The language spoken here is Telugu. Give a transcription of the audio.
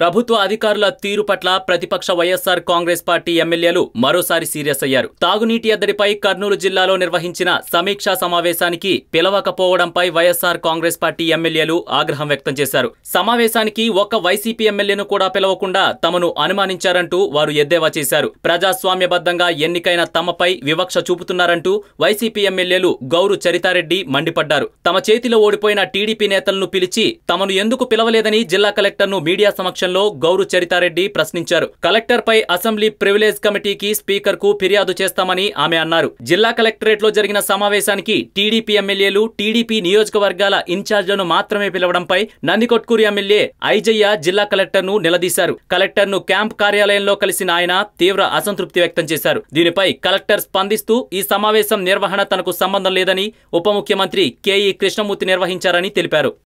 ప్రభుత్వ అధికారుల తీరు పట్ల ప్రతిపక్ష వైఎస్సార్ కాంగ్రెస్ పార్టీ ఎమ్మెల్యేలు మరోసారి సీరియస్ అయ్యారు. తాగునీటి ఎద్దడిపై కర్నూలు జిల్లాలో నిర్వహించిన సమీక్షా సమావేశానికి పిలవకపోవడంపై వైఎస్సార్ కాంగ్రెస్ పార్టీ ఎమ్మెల్యేలు ఆగ్రహం వ్యక్తం చేశారు. సమావేశానికి ఒక్క వైసీపీ ఎమ్మెల్యేను కూడా పిలవకుండా తమను అనుమానించారంటూ వారు ఎద్దేవా చేశారు. ప్రజాస్వామ్యబద్ధంగా ఎన్నికైన తమపై వివక్ష చూపుతున్నారంటూ వైసీపీ ఎమ్మెల్యేలు గౌరు చరితారెడ్డి మండిపడ్డారు. తమ చేతిలో ఓడిపోయిన టీడీపీ నేతలను పిలిచి తమను ఎందుకు పిలవలేదని జిల్లా కలెక్టర్ను మీడియా సమక్షంలో గౌరు చరితారెడ్డి ప్రశ్నించారు. కలెక్టర్పై అసెంబ్లీ ప్రివిలేజ్ కమిటీకి స్పీకర్కు ఫిర్యాదు చేస్తామని ఆమె అన్నారు. జిల్లా కలెక్టరేట్లో జరిగిన సమావేశానికి టీడీపీ ఎమ్మెల్యేలు టీడీపీ నియోజకవర్గాల ఇన్ఛార్జ్లను మాత్రమే పిలవడంపై నందికొట్కూరు ఎమ్మెల్యే ఐజయ్య జిల్లా కలెక్టర్ను నిలదీశారు. కలెక్టర్ను క్యాంప్ కార్యాలయంలో కలిసిన ఆయన తీవ్ర అసంతృప్తి వ్యక్తం చేశారు. దీనిపై కలెక్టర్ స్పందిస్తూ ఈ సమావేశం నిర్వహణ తనకు సంబంధం లేదని ఉప ముఖ్యమంత్రి కేఈ కృష్ణమూర్తి నిర్వహించారని తెలిపారు.